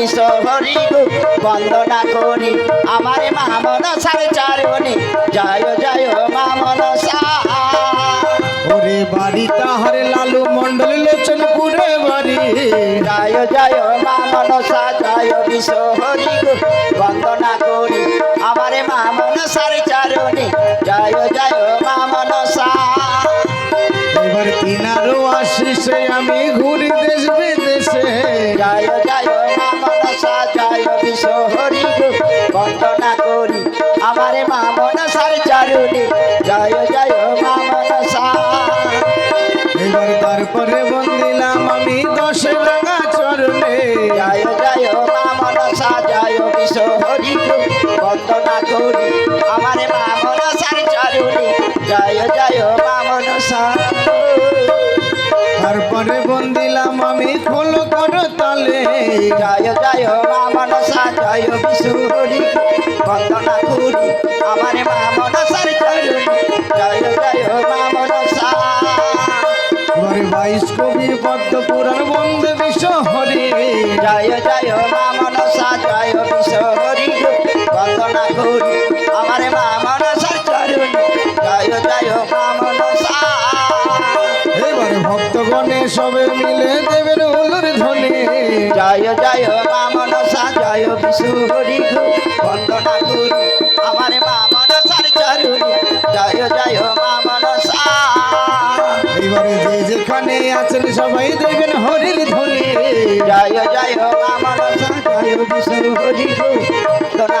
জয় বিশ্বহরি গো বন্দনা করি আমার মা মনসার চারুণী। জয় জয় মা মনসা ওরে বাড়ি তাহার লালু মন্ডল লোচনপুরে বাড়ি। জয় জয় মা মনসা জয় বিশ্বহরি গো বন্দনা করি আমার মা মনসার চারণে। জয় জয় মা মনসা এবার তিনারও আশিসে আমি ঘুরি দেশ বিদেশে। জয় জয় মা মনসা বিশ্বহরি গো বন্দনা করি। আমার মা মনসার চারণে জয় জয় মা মনসা। এবার তারপরে বন্দিলাম আমি দশ রাঙা চরণে। জয় জয় মা মনসা জয় বিশ্বহরি বন্দনা করি। আমার মা মনসার চারণে জয় জয় মা মনসা। তারপরে বন্দিলাম আমি খোল কর তালে। জয় জয় মা মনসা জয় বিশ্বহরি গো বন্দনা করি, আমার মা মনসার চারণে জয় জয় মা মনসা। এবারে বাইশ কবির পদ্ম পুরাণ বন্দে বিশ্ব হরি। জয় জয় মা মনসা, জয় বিশ্বহরি ভক্তগণে সবে মিলে দেবেন উলুর ধ্বনি। জয় জয় মা মনসা জয় বিশ্বহরি গো বন্দনা করি আমার মা মনসার চরণে জয় জয় মা মনসা। এবারে যে যেখানে আছেন সবাই দেবেন হরির ধ্বনি। জয় জয় মা মনসা জয় বিশ্বহরি গো বন্দনা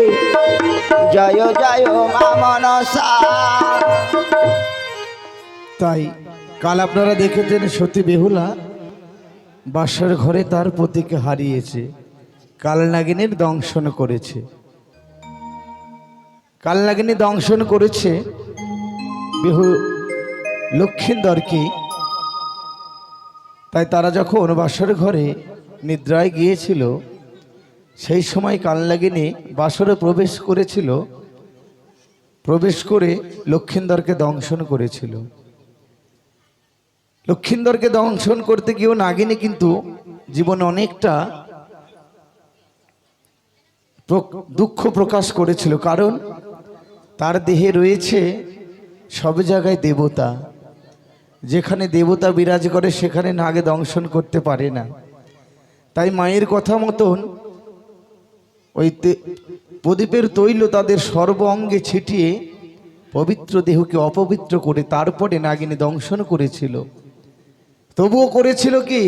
জয় জয় মা তাই কাল আপনারা দেখেছেন সতী বেহুলা বাসার ঘরে তার পতিকে হারিয়েছে কালনাগিনীর দংশন করেছে। কালনাগিনী দংশন করেছে বেহু লক্ষিন্দরকে তাই তারা যখন বাসর ঘরে নিদ্রায় গিয়েছিল সেই সময় কালনাগিনী বাসরে প্রবেশ করেছিল, প্রবেশ করে লক্ষিন্দরকে দংশন করেছিল। লক্ষিন্দরকে দংশন করতে গিয়েও নাগিনী কিন্তু জীবনে অনেকটা দুঃখ প্রকাশ করেছিল, কারণ তার দেহে রয়েছে সব জায়গায় দেবতা। যেখানে দেবতা বিরাজ করে, সেখানে নাগে দংশন করতে পারে না। তাই মায়ের কথা মতন ওই প্রদীপের তৈল তাদের সর্ব অঙ্গে ছিটিয়ে পবিত্র দেহকে অপবিত্র করে তারপরে নাগিনী দংশন করেছিল। তবুও করেছিল কি?